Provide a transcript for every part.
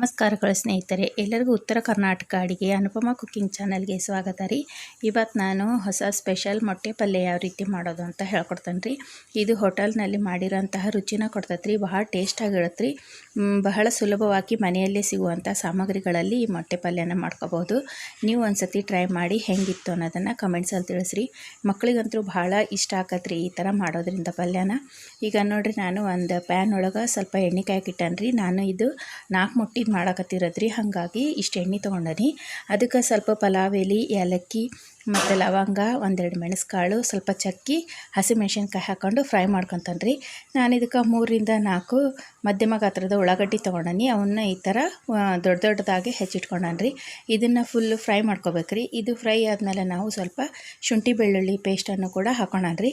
ನಮಸ್ಕಾರಗಳು ಸ್ನೇಹಿತರೆ. ಎಲ್ಲರಿಗೂ ಉತ್ತರ ಕರ್ನಾಟಕ ಅಡಿಗೆ ಅನುಪಮ ಕುಕ್ಕಿಂಗ್ ಚಾನಲ್ಗೆ ಸ್ವಾಗತ ರೀ. ಇವತ್ತು ನಾನು ಹೊಸ ಸ್ಪೆಷಲ್ ಮೊಟ್ಟೆ ಪಲ್ಯ ಯಾವ ರೀತಿ ಮಾಡೋದು ಅಂತ ಹೇಳ್ಕೊಡ್ತೇನೆ ರೀ. ಇದು ಹೋಟೆಲ್ನಲ್ಲಿ ಮಾಡಿರೋಂತಹ ರುಚಿನ ಕೊಡ್ತೈತೆ ರೀ. ಬಹಳ ಟೇಸ್ಟಾಗಿರುತ್ತೆ ರೀ. ಬಹಳ ಸುಲಭವಾಗಿ ಮನೆಯಲ್ಲೇ ಸಿಗುವಂಥ ಸಾಮಗ್ರಿಗಳಲ್ಲಿ ಈ ಮೊಟ್ಟೆ ಪಲ್ಯನ ಮಾಡ್ಕೋಬೋದು. ನೀವು ಒಂದ್ಸತಿ ಟ್ರೈ ಮಾಡಿ ಹೆಂಗಿತ್ತು ಅನ್ನೋದನ್ನು ಕಮೆಂಟ್ಸಲ್ಲಿ ತಿಳಿಸ್ರಿ. ಮಕ್ಕಳಿಗಂತೂ ಬಹಳ ಇಷ್ಟ ಆಗತ್ತೆ ರೀ ಈ ಥರ ಮಾಡೋದ್ರಿಂದ ಪಲ್ಯನ. ಈಗ ನೋಡಿರಿ, ನಾನು ಒಂದು ಪ್ಯಾನ್ ಒಳಗೆ ಸ್ವಲ್ಪ ಎಣ್ಣೆ ಕಾಯಕ್ಕಿಟ್ಟನ್ರಿ ನಾನು ಇದು ನಾಲ್ಕು ಮೊಟ್ಟೆ ಮಾಡಕತ್ತಿರೋದ್ರಿ ಹಾಗಾಗಿ ಇಷ್ಟು ಎಣ್ಣೆ ತೊಗೊಂಡನಿ. ಅದಕ್ಕೆ ಸ್ವಲ್ಪ ಪಲಾವ್ ಎಲೆ ಏಲಕ್ಕಿ ಮತ್ತು ಲವಂಗ, ಒಂದೆರಡು ಮೆಣಸುಕಾಳು, ಸ್ವಲ್ಪ ಚಕ್ಕಿ ಹಸಿಮೆಣ್ಸಿನ್ಕಾಯಿ ಹಾಕ್ಕೊಂಡು ಫ್ರೈ ಮಾಡ್ಕೊತಾನೆ ರೀ ನಾನು ಇದಕ್ಕೆ ಮೂರಿಂದ ನಾಲ್ಕು ಮಧ್ಯಮ ಗಾತ್ರದ ಉಳ್ಳಾಗಡ್ಡಿ ತೊಗೊಂಡನಿ. ಅವನ್ನ ಈ ಥರ ದೊಡ್ಡ ದೊಡ್ಡದಾಗಿ ಹೆಚ್ಚಿಟ್ಕೊಂಡಾನೆ ರೀ ಇದನ್ನು ಫುಲ್ಲು ಫ್ರೈ ಮಾಡ್ಕೋಬೇಕು ರೀ ಇದು ಫ್ರೈ ಆದಮೇಲೆ ನಾವು ಸ್ವಲ್ಪ ಶುಂಠಿ ಬೆಳ್ಳುಳ್ಳಿ ಪೇಸ್ಟನ್ನು ಕೂಡ ಹಾಕೋಣ್ರಿ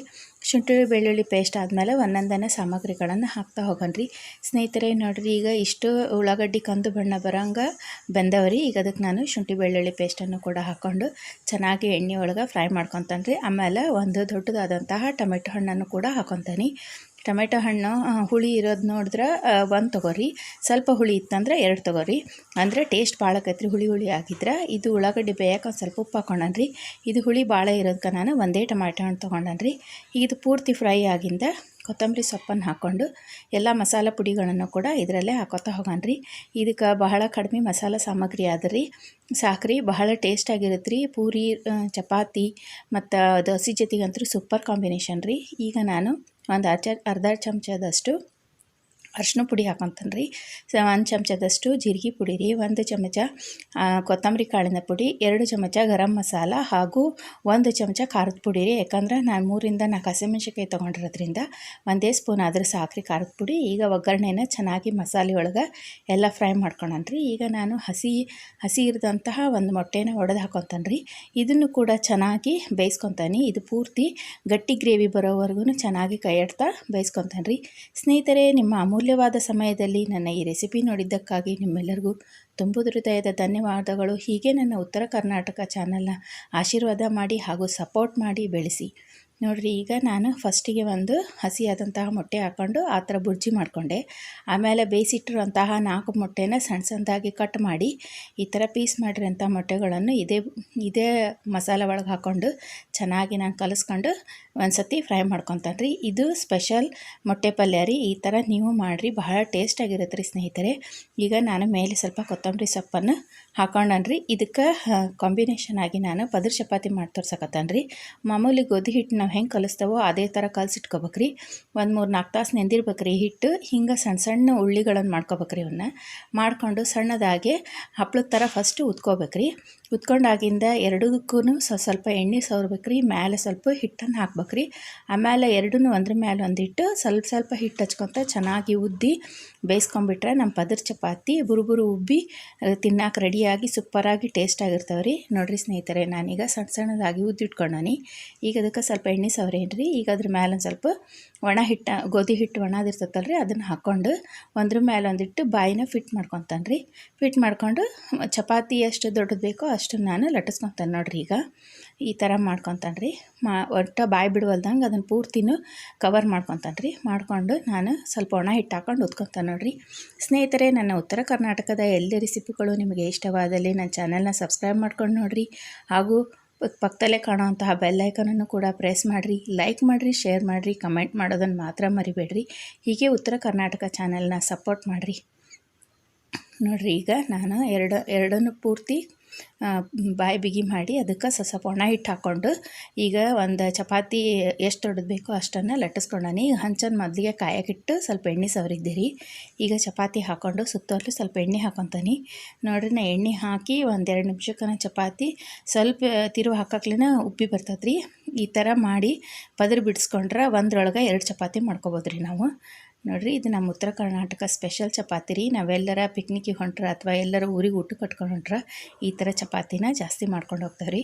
ಶುಂಠಿ ಬೆಳ್ಳುಳ್ಳಿ ಪೇಸ್ಟ್ ಆದಮೇಲೆ ಒಂದೊಂದನೇ ಸಾಮಗ್ರಿಗಳನ್ನು ಹಾಕ್ತಾ ಹೋಗೋಣ ರೀ ಸ್ನೇಹಿತರೆ, ನೋಡಿರಿ, ಈಗ ಇಷ್ಟು ಉಳ್ಳಾಗಡ್ಡಿ ಕಂದು ಬಣ್ಣ ಬರೋಂಗೆ ಬೆಂದವ್ರಿ. ಈಗ ಅದಕ್ಕೆ ನಾನು ಶುಂಠಿ ಬೆಳ್ಳುಳ್ಳಿ ಪೇಸ್ಟನ್ನು ಕೂಡ ಹಾಕ್ಕೊಂಡು ಚೆನ್ನಾಗಿ ಎಣ್ಣೆ ಒಳಗೆ ಫ್ರೈ ಮಾಡ್ಕೊತಾನೆ ರೀ ಆಮೇಲೆ ಒಂದು ದೊಡ್ಡದಾದಂತಹ ಟೊಮೆಟೊ ಹಣ್ಣನ್ನು ಕೂಡ ಹಾಕೊತಾನೆ. ಟೊಮೆಟೊ ಹಣ್ಣು ಹುಳಿ ಇರೋದು ನೋಡಿದ್ರೆ ಒಂದು ತೊಗೋರಿ. ಸ್ವಲ್ಪ ಹುಳಿ ಇತ್ತಂದ್ರೆ ಎರಡು ತೊಗೋರಿ. ಅಂದರೆ ಟೇಸ್ಟ್ ಭಾಳ ಆಕೈತ್ರಿ ಹುಳಿ ಹುಳಿ ಆಗಿದ್ರೆ. ಇದು ಉಳ್ಳಾಗಡ್ಡಿ ಬೇಯಕ್ಕೆ ಒಂದು ಸ್ವಲ್ಪ ಉಪ್ಪು ಹಾಕೊಂಡನ್ರಿ. ಇದು ಹುಳಿ ಭಾಳ ಇರೋದಕ್ಕೆ ನಾನು ಒಂದೇ ಟೊಮೆಟೊ ಹಣ್ಣು ತೊಗೊಂಡನ್ರಿ. ಇದು ಪೂರ್ತಿ ಫ್ರೈ ಆಗಿಂದ ಕೊತ್ತಂಬರಿ ಸೊಪ್ಪನ್ನು ಹಾಕ್ಕೊಂಡು ಎಲ್ಲ ಮಸಾಲೆ ಪುಡಿಗಳನ್ನು ಕೂಡ ಇದರಲ್ಲೇ ಹಾಕೋತಾ ಹೋಗನ್ರಿ. ಇದಕ್ಕೆ ಬಹಳ ಕಡಿಮೆ ಮಸಾಲೆ ಸಾಮಗ್ರಿ ಆದ್ರಿ. ಸಾಕ್ರಿ, ಬಹಳ ಟೇಸ್ಟಾಗಿರುತ್ತೆ ರೀ ಪೂರಿ ಚಪಾತಿ ಮತ್ತು ದೋಸೆ ಜೊತೆಗಂತೂ ಸೂಪರ್ ಕಾಂಬಿನೇಷನ್ ರೀ. ಈಗ ನಾನು ಒಂದು ಅರ್ಧ ಅರ್ಧ ಚಮಚದಷ್ಟು ಅರ್ಶಿನ ಪುಡಿ ಹಾಕೊತಾನೆ ರೀ. ಒಂದು ಚಮಚದಷ್ಟು ಜೀರಿಗೆ ಪುಡಿ ರೀ, ಒಂದು ಚಮಚ ಕೊತ್ತಂಬರಿ ಕಾಳಿನ ಪುಡಿ, ಎರಡು ಚಮಚ ಗರಂ ಮಸಾಲ ಹಾಗೂ ಒಂದು ಚಮಚ ಖಾರದ ಪುಡಿ ರೀ. ಯಾಕಂದ್ರೆ ನಾನು ಮೂರಿಂದ ನಾಲ್ಕು ಹಸಿಮೆಣ್ಸಿನ್ಕಾಯಿ ತೊಗೊಂಡಿರೋದ್ರಿಂದ ಒಂದೇ ಸ್ಪೂನ್ ಆದರೂ ಸಾಕ್ರಿ ಖಾರದ ಪುಡಿ. ಈಗ ಒಗ್ಗರಣೆನ ಚೆನ್ನಾಗಿ ಮಸಾಲೆ ಒಳಗೆ ಎಲ್ಲ ಫ್ರೈ ಮಾಡ್ಕೊಳನ್ರಿ ಈಗ ನಾನು ಹಸಿ ಹಸಿ ಇರಿದಂತಹ ಒಂದು ಮೊಟ್ಟೆನ ಒಡೆದು ಹಾಕೊತಾನೆ ರೀ. ಇದನ್ನು ಕೂಡ ಚೆನ್ನಾಗಿ ಬೇಯಿಸ್ಕೊತಾನೆ ಇದು ಪೂರ್ತಿ ಗಟ್ಟಿ ಗ್ರೇವಿ ಬರೋವರೆಗೂ ಚೆನ್ನಾಗಿ ಕೈಯಾಡ್ತಾ ಆಡ್ತಾ ರೀ. ಸ್ನೇಹಿತರೆ, ನಿಮ್ಮ ಅಮೂಲ್ಯ ಅಮೂಲ್ಯವಾದ ಸಮಯದಲ್ಲಿ ನನ್ನ ಈ ರೆಸಿಪಿ ನೋಡಿದ್ದಕ್ಕಾಗಿ ನಿಮ್ಮೆಲ್ಲರಿಗೂ ತುಂಬು ಹೃದಯದ ಧನ್ಯವಾದಗಳು. ಹೀಗೆ ನನ್ನ ಉತ್ತರ ಕರ್ನಾಟಕ ಚಾನಲ್ನ ಆಶೀರ್ವಾದ ಮಾಡಿ ಹಾಗೂ ಸಪೋರ್ಟ್ ಮಾಡಿ ಬೆಳೆಸಿ. ನೋಡಿರಿ, ಈಗ ನಾನು ಫಸ್ಟಿಗೆ ಒಂದು ಹಸಿಯಾದಂತಹ ಮೊಟ್ಟೆ ಹಾಕ್ಕೊಂಡು ಆ ಥರ ಬುರ್ಜಿ ಮಾಡಿಕೊಂಡೆ. ಆಮೇಲೆ ಬೇಯಿಸಿಟ್ಟಿರುವಂತಹ ನಾಲ್ಕು ಮೊಟ್ಟೆನ ಸಣ್ಣ ಸಣ್ಣದಾಗಿ ಕಟ್ ಮಾಡಿ, ಈ ಥರ ಪೀಸ್ ಮಾಡಿರೋಂಥ ಮೊಟ್ಟೆಗಳನ್ನು ಇದೇ ಇದೇ ಮಸಾಲೆ ಒಳಗೆ ಹಾಕ್ಕೊಂಡು ಚೆನ್ನಾಗಿ ನಾನು ಕಲಿಸ್ಕೊಂಡು ಒಂದು ಸತಿ ಫ್ರೈ ಮಾಡ್ಕೊತಾನೆ ರೀ ಇದು ಸ್ಪೆಷಲ್ ಮೊಟ್ಟೆ ಪಲ್ಯ ರೀ, ಈ ಥರ ನೀವು ಮಾಡಿರಿ, ಬಹಳ ಟೇಸ್ಟಾಗಿರುತ್ತೆ ರೀ ಸ್ನೇಹಿತರೆ. ಈಗ ನಾನು ಮೇಲೆ ಸ್ವಲ್ಪ ಕೊತ್ತಂಬರಿ ಸೊಪ್ಪನ್ನು ಹಾಕೊಂಡನ್ರಿ. ಇದಕ್ಕೆ ಕಾಂಬಿನೇಷನ್ ಆಗಿ ನಾನು ಪದರ್ ಚಪಾತಿ ಮಾಡಿ ತೋರ್ಸಕತ್ತನ್ರಿ. ಮಾಮೂಲಿ ಗೋಧಿ ಹಿಟ್ಟು ನಾವು ಹೆಂಗೆ ಕಲಿಸ್ತೇವೋ ಅದೇ ಥರ ಕಲಸಿಟ್ಕೋಬೇಕ್ರಿ. ಒಂದು ಮೂರು ನಾಲ್ಕು ತಾಸು ನೆಂದಿರ್ಬೇಕ್ರಿ ಹಿಟ್ಟು. ಹಿಂಗೆ ಸಣ್ಣ ಸಣ್ಣ ಉಳ್ಳಿಗಳನ್ನು ಮಾಡ್ಕೋಬೇಕ್ರಿ ಅವನ್ನ ಮಾಡ್ಕೊಂಡು ಸಣ್ಣದಾಗಿ ಹಪ್ಳದ ಥರ ಫಸ್ಟು ಉತ್ಕೋಬೇಕ್ರಿ. ಉತ್ಕೊಂಡಾಗಿಂದ ಎರಡಕ್ಕೂ ಸ್ವಲ್ಪ ಎಣ್ಣೆ ಸವರ್ಬೇಕ್ರಿ. ಮೇಲೆ ಸ್ವಲ್ಪ ಹಿಟ್ಟನ್ನು ಹಾಕ್ಬೇಕ್ರಿ. ಆಮೇಲೆ ಎರಡೂ ಒಂದ್ರ ಮೇಲೆ ಒಂದಿಟ್ಟು ಸ್ವಲ್ಪ ಸ್ವಲ್ಪ ಹಿಟ್ಟು ಹಚ್ಕೊತ ಚೆನ್ನಾಗಿ ಉದ್ದಿ ಬೇಯಿಸ್ಕೊಂಬಿಟ್ರೆ ನಮ್ಮ ಪದರ್ ಚಪಾತಿ ಬುರುಬುರು ಉಬ್ಬಿ ತಿನ್ನಕ್ಕೆ ರೆಡಿಯಾಗಿ ಸೂಪರಾಗಿ ಟೇಸ್ಟ್ ಆಗಿರ್ತಾವೆ ರೀ ನೋಡಿರಿ ಸ್ನೇಹಿತರೆ, ನಾನೀಗ ಸಣ್ಣ ಸಣ್ಣದಾಗಿ ಉದ್ದಿಟ್ಕೊಂಡೋನಿ ಈಗ ಅದಕ್ಕೆ ಸ್ವಲ್ಪ ಎಣ್ಣೆ ಸವರೇನ್ರಿ. ಈಗ ಅದ್ರ ಮೇಲೆ ಒಂದು ಸ್ವಲ್ಪ ಒಣ ಹಿಟ್ಟು, ಗೋಧಿ ಹಿಟ್ಟು ಒಣದಿರ್ತೈತಲ್ಲ ರೀ ಅದನ್ನು ಹಾಕ್ಕೊಂಡು ಒಂದ್ರ ಮೇಲೆ ಒಂದಿಟ್ಟು ಬಾಯಿನ ಫಿಟ್ ಮಾಡ್ಕೊತಾನೆ ರೀ ಫಿಟ್ ಮಾಡ್ಕೊಂಡು ಚಪಾತಿ ಎಷ್ಟು ದೊಡ್ಡದು ಬೇಕೋ ಅಷ್ಟು ನಾನು ಲಟ್ಟಿಸ್ಕೊತಾನೆ ನೋಡಿರಿ ಈಗ. ಈ ಥರ ಮಾಡ್ಕೊತಾನೆ ರೀ ಮಾ, ಒಟ್ಟು ಬಾಯಿ ಬಿಡುವಲ್ದಂಗೆ ಅದನ್ನು ಪೂರ್ತಿನೂ ಕವರ್ ಮಾಡ್ಕೊತಾನೆ ರೀ ಮಾಡ್ಕೊಂಡು ನಾನು ಸ್ವಲ್ಪ ಒಣ ಹಿಟ್ಟು ಹಾಕೊಂಡು ಉತ್ಕೊತಾನೆ ನೋಡ್ರಿ. ಸ್ನೇಹಿತರೆ, ನನ್ನ ಉತ್ತರ ಕರ್ನಾಟಕದ ಎಲ್ಲ ರೆಸಿಪಿಗಳು ನಿಮಗೆ ಇಷ್ಟವಾದಲ್ಲಿ ನನ್ನ ಚಾನಲ್ನ ಸಬ್ಸ್ಕ್ರೈಬ್ ಮಾಡ್ಕೊಂಡು ನೋಡಿರಿ. ಹಾಗೂ ಪಕ್ಕದಲ್ಲೇ ಕಾಣೋವಂತಹ ಬೆಲ್ಲೈಕನನ್ನು ಕೂಡ ಪ್ರೆಸ್ ಮಾಡಿರಿ. ಲೈಕ್ ಮಾಡಿರಿ, ಶೇರ್ ಮಾಡಿರಿ, ಕಮೆಂಟ್ ಮಾಡೋದನ್ನು ಮಾತ್ರ ಮರಿಬೇಡ್ರಿ. ಹೀಗೆ ಉತ್ತರ ಕರ್ನಾಟಕ ಚಾನಲ್ನ ಸಪೋರ್ಟ್ ಮಾಡಿರಿ. ನೋಡಿರಿ, ಈಗ ನಾನು ಎರಡು, ಎರಡನ್ನು ಪೂರ್ತಿ ಬಾಯಿ ಬಿಗಿ ಮಾಡಿ ಅದಕ್ಕೆ ಸ್ವಲ್ಪ ಒಣ ಹಿಟ್ಟು ಹಾಕ್ಕೊಂಡು ಈಗ ಒಂದು ಚಪಾತಿ ಎಷ್ಟು ದೊಡ್ಡದು ಬೇಕೋ ಅಷ್ಟನ್ನು ಲಟ್ಟಿಸ್ಕೊಂಡಾನಿ ಈಗ ಹಂಚನ್ನು ಮೊದಲಿಗೆ ಕಾಯಕ್ಕಿಟ್ಟು ಸ್ವಲ್ಪ ಎಣ್ಣೆ ಸವರಿದ್ದೀರಿ ಈಗ ಚಪಾತಿ ಹಾಕ್ಕೊಂಡು ಸುತ್ತಲೂ ಸ್ವಲ್ಪ ಎಣ್ಣೆ ಹಾಕೊತಾನೆ. ನೋಡ್ರಿ, ನಾ ಎಣ್ಣೆ ಹಾಕಿ ಒಂದೆರಡು ನಿಮಿಷಕ್ಕನ ಚಪಾತಿ ಸ್ವಲ್ಪ ತಿರುವು ಹಾಕಕ್ಲಿನ ಉಪ್ಪಿ ಬರ್ತದ್ರಿ ಈ ಥರ ಮಾಡಿ ಪದರು ಬಿಡಿಸ್ಕೊಂಡ್ರೆ ಒಂದ್ರೊಳಗೆ ಎರಡು ಚಪಾತಿ ಮಾಡ್ಕೊಬೋದು ರೀ ನಾವು. ನೋಡಿರಿ, ಇದು ನಮ್ಮ ಉತ್ತರ ಕರ್ನಾಟಕ ಸ್ಪೆಷಲ್ ಚಪಾತಿ ರೀ. ನಾವೆಲ್ಲರ ಪಿಕ್ನಿಕ್ಕಿಗೆ ಹೊಂಟ್ರೆ ಅಥವಾ ಎಲ್ಲರ ಊರಿಗೆ ಊಟ ಕಟ್ಕೊಂಡು ಹೊಂಟ್ರೆ ಈ ಥರ ಚಪಾತಿನ ಜಾಸ್ತಿ ಮಾಡ್ಕೊಂಡು ಹೋಗ್ತಾವೆ ರೀ.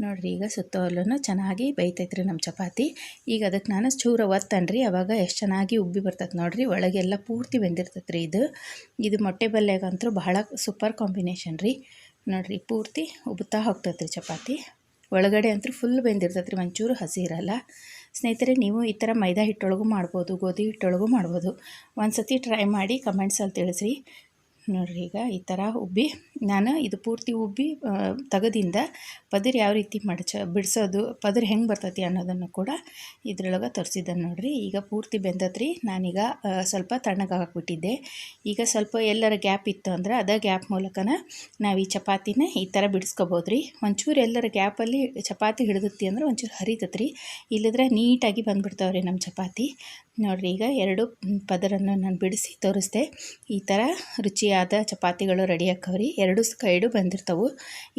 ನೋಡಿರಿ, ಈಗ ಸುತ್ತಲೂ ಚೆನ್ನಾಗಿ ಬೇಯ್ತೈತ್ರಿ ನಮ್ಮ ಚಪಾತಿ. ಈಗ ಅದಕ್ಕೆ ನಾನು ಚೂರ ಒತ್ತನ್ರಿ ರೀ. ಅವಾಗ ಎಷ್ಟು ಚೆನ್ನಾಗಿ ಉಬ್ಬಿ ಬರ್ತೈತೆ ನೋಡಿರಿ. ಒಳಗೆಲ್ಲ ಪೂರ್ತಿ ಬೆಂದಿರ್ತೈತೆ ರೀ ಇದು. ಇದು ಮೊಟ್ಟೆ ಬಲ್ಲೆಗಂತೂ ಬಹಳ ಸೂಪರ್ ಕಾಂಬಿನೇಷನ್ ರೀ. ನೋಡಿರಿ, ಪೂರ್ತಿ ಉಬ್ಬುತ್ತಾ ಹೋಗ್ತೈತೆ ರೀ ಚಪಾತಿ. ಒಳಗಡೆ ಅಂತೂ ಫುಲ್ ಬೆಂದಿರ್ತೈತೆ ರೀ. ಒಂಚೂರು ಹಸಿ ಇರಲ್ಲ. ಸ್ನೇಹಿತರೆ, ನೀವು ಈ ಥರ ಮೈದಾ ಹಿಟ್ಟೊಳಗೂ ಮಾಡ್ಬೋದು, ಗೋಧಿ ಹಿಟ್ಟೊಳಗೂ ಮಾಡ್ಬೋದು. ಒಂದು ಸತಿ ಟ್ರೈ ಮಾಡಿ ಕಮೆಂಟ್ಸಲ್ಲಿ ತಿಳಿಸ್ರಿ. ನೋಡ್ರಿ ಈಗ ಈ ಥರ ಉಬ್ಬಿ, ನಾನು ಇದು ಪೂರ್ತಿ ಉಬ್ಬಿ ತೆಗದಿಂದ ಪದರ್ ಯಾವ ರೀತಿ ಮಡಚ, ಬಿಡಿಸೋದು, ಪದರ್ ಹೆಂಗೆ ಬರ್ತೈತಿ ಅನ್ನೋದನ್ನು ಕೂಡ ಇದ್ರೊಳಗೆ ತರಿಸಿದ್ದೆ ನೋಡ್ರಿ. ಈಗ ಪೂರ್ತಿ ಬೆಂದತ್ರಿ. ನಾನೀಗ ಸ್ವಲ್ಪ ತಣ್ಣಗೆ ಹಾಕ್ಬಿಟ್ಟಿದ್ದೆ. ಈಗ ಸ್ವಲ್ಪ ಎಲ್ಲರ ಗ್ಯಾಪ್ ಇತ್ತು ಅಂದ್ರೆ ಅದೇ ಗ್ಯಾಪ್ ಮೂಲಕನ ನಾವು ಈ ಚಪಾತಿನ ಈ ಥರ ಬಿಡಿಸ್ಕೋಬೋದು ರೀ ಒಂಚೂರು ಎಲ್ಲರ ಗ್ಯಾಪಲ್ಲಿ ಚಪಾತಿ ಹಿಡಿದತ್ತಿ ಅಂದ್ರೆ ಒಂಚೂರು ಹರಿತತ್ರಿ. ಇಲ್ಲದ್ರೆ ನೀಟಾಗಿ ಬಂದುಬಿಡ್ತಾವ್ರಿ ನಮ್ಮ ಚಪಾತಿ. ನೋಡ್ರಿ, ಈಗ ಎರಡು ಪದರನ್ನು ನಾನು ಬಿಡಿಸಿ ತೋರಿಸ್ದೆ. ಈ ಥರ ರುಚಿಯಾದ ಚಪಾತಿಗಳು ರೆಡಿ ಆಕ್ಕವ್ರಿ ಎರಡು ಸೈಡು ಬಂದಿರ್ತವೆ.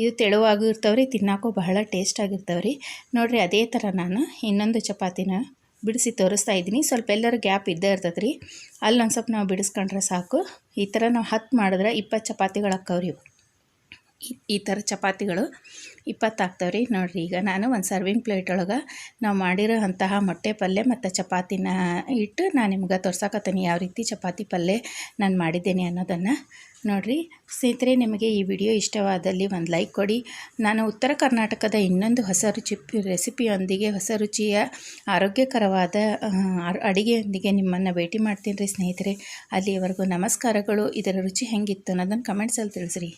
ಇದು ತೆಳುವಾಗೂ ರೀ ತಿನ್ನಾಕೋ ಬಹಳ ಟೇಸ್ಟ್ ರೀ ನೋಡಿರಿ, ಅದೇ ಥರ ನಾನು ಇನ್ನೊಂದು ಚಪಾತಿನ ಬಿಡಿಸಿ ತೋರಿಸ್ತಾ ಇದ್ದೀನಿ. ಸ್ವಲ್ಪ ಎಲ್ಲರೂ ಗ್ಯಾಪ್ ಇದ್ದೇ ಇರ್ತದೆ ರೀ ಅಲ್ಲೊಂದು ಸ್ವಲ್ಪ ನಾವು ಬಿಡಿಸ್ಕೊಂಡ್ರೆ ಸಾಕು. ಈ ಥರ ನಾವು ಹತ್ತು ಮಾಡಿದ್ರೆ ಇಪ್ಪತ್ತು ಚಪಾತಿಗಳು ಹಾಕವ್ರಿ ಇವು. ಈ- ಥರ ಚಪಾತಿಗಳು ಇಪ್ಪತ್ತು ರೀ ನೋಡಿರಿ, ಈಗ ನಾನು ಒಂದು ಸರ್ವಿಂಗ್ ಪ್ಲೇಟ್ ಒಳಗೆ ನಾವು ಮಾಡಿರೋ ಅಂತಹ ಮೊಟ್ಟೆ ಪಲ್ಯ ಮತ್ತು ಚಪಾತಿನ ಇಟ್ಟು ನಾನು ನಿಮ್ಗೆ ತೋರ್ಸಕತ್ತೀನಿ ಯಾವ ರೀತಿ ಚಪಾತಿ ಪಲ್ಯ ನಾನು ಮಾಡಿದ್ದೇನೆ ಅನ್ನೋದನ್ನು. ನೋಡಿರಿ, ಸ್ನೇಹಿತರೆ, ನಿಮಗೆ ಈ ವಿಡಿಯೋ ಇಷ್ಟವಾದಲ್ಲಿ ಒಂದು ಲೈಕ್ ಕೊಡಿ. ನಾನು ಉತ್ತರ ಕರ್ನಾಟಕದ ಇನ್ನೊಂದು ಹೊಸ ರುಚಿ ರೆಸಿಪಿಯೊಂದಿಗೆ ಹೊಸ ರುಚಿಯ ಆರೋಗ್ಯಕರವಾದ ಅಡುಗೆಯೊಂದಿಗೆ ನಿಮ್ಮನ್ನು ಭೇಟಿ ಮಾಡ್ತೀನಿ ರೀ ಸ್ನೇಹಿತರೆ. ಅಲ್ಲಿಯವರೆಗೂ ನಮಸ್ಕಾರಗಳು. ಇದರ ರುಚಿ ಹೆಂಗಿತ್ತು ಅನ್ನೋದನ್ನು ಕಮೆಂಟ್ಸಲ್ಲಿ ತಿಳಿಸ್ರಿ.